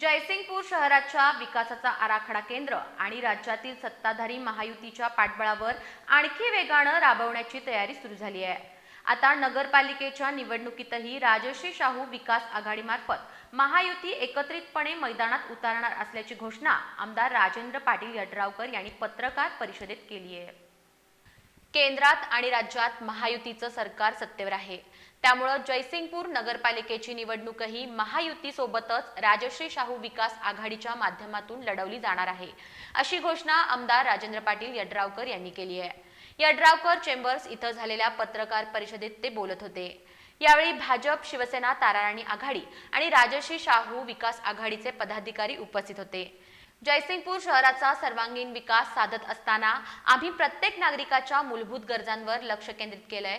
जयसिंगपूर शहराच्या विकासाचा आराखडा केंद्र आणि राज्यातील सत्ताधारी महायुतीच्या पाठबळावर आणखी वेगानं राबवण्याची तयारी सुरू झाली आहे. आता नगरपालिकेच्या निवडणुकीतही राजश्री शाहू विकास आघाडीमार्फत महायुती एकत्रितपणे मैदानात उतरणार असल्याची घोषणा आमदार राजेंद्र पाटील यड्रावकर यांनी पत्रकार परिषदेत केली आहे. केंद्रात आणि राज्यात महायुतीचं सरकार सत्तेवर आहे. त्यामुळं जयसिंगपूर नगरपालिकेची निवडणूकही महायुतीसोबतच राजश्री शाहू विकास आघाडीच्या माध्यमातून लढवली जाणार आहे. अशी घोषणा आमदार राजेंद्र पाटील यड्रावकर यांनी केली आहे. यड्रावकर चेंबर्स इथं झालेल्या पत्रकार परिषदेत ते बोलत होते. यावेळी भाजप शिवसेना ताराराणी आघाडी आणि राजश्री शाहू विकास आघाडीचे पदाधिकारी उपस्थित होते. जयसिंगपूर शहराचा सर्वांगीण विकास साधत असताना आम्ही प्रत्येक नागरिकाच्या मूलभूत गरजांवर लक्ष केंद्रित केलंय.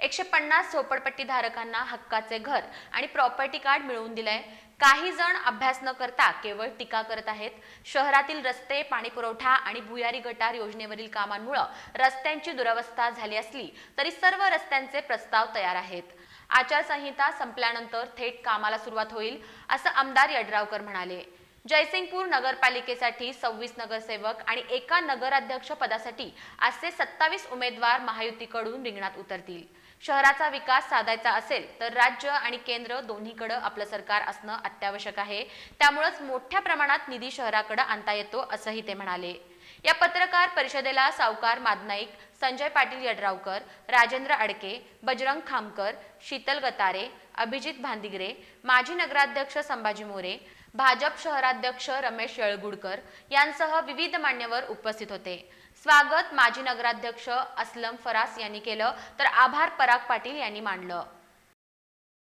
एकशे पन्नास झोपडपट्टी धारकांना हक्काचे घर आणि प्रॉपर्टी कार्ड मिळवून दिलंय. काही जण अभ्यास न करता केवळ टीका करत आहेत. शहरातील रस्ते पाणी पुरवठा आणि भुयारी गटार योजनेवरील कामांमुळे रस्त्यांची दुरवस्था झाली असली तरी सर्व रस्त्यांचे प्रस्ताव तयार आहेत. आचारसंहिता संपल्यानंतर थेट कामाला सुरुवात होईल असं आमदार यड्रावकर म्हणाले. जयसिंगपूर नगरपालिकेसाठी सव्वीस नगरसेवक आणि एका नगराध्यक्ष पदासाठी असे सत्तावीस उमेदवार महायुतीकडून रिंगणात उतरतील. शहराचा विकास साधायचा असेल तर राज्य आणि केंद्र दोन्हीकडे आपलं सरकार असणं अत्यावश्यक आहे. त्यामुळेच मोठ्या प्रमाणात निधी शहराकडे आणता येतो असंही ते म्हणाले. या पत्रकार परिषदेला सावकार मादनाईक संजय पाटील यड्रावकर राजेंद्र अडके बजरंग खामकर शीतल गतारे अभिजित भांदिगरे माजी नगराध्यक्ष संभाजी मोरे भाजप शहराध्यक्ष रमेश येळगुडकर यांसह विविध मान्यवर उपस्थित होते. स्वागत माजी नगराध्यक्ष असलम फरास यांनी केलं तर आभार पराग पाटील यांनी मांडलं.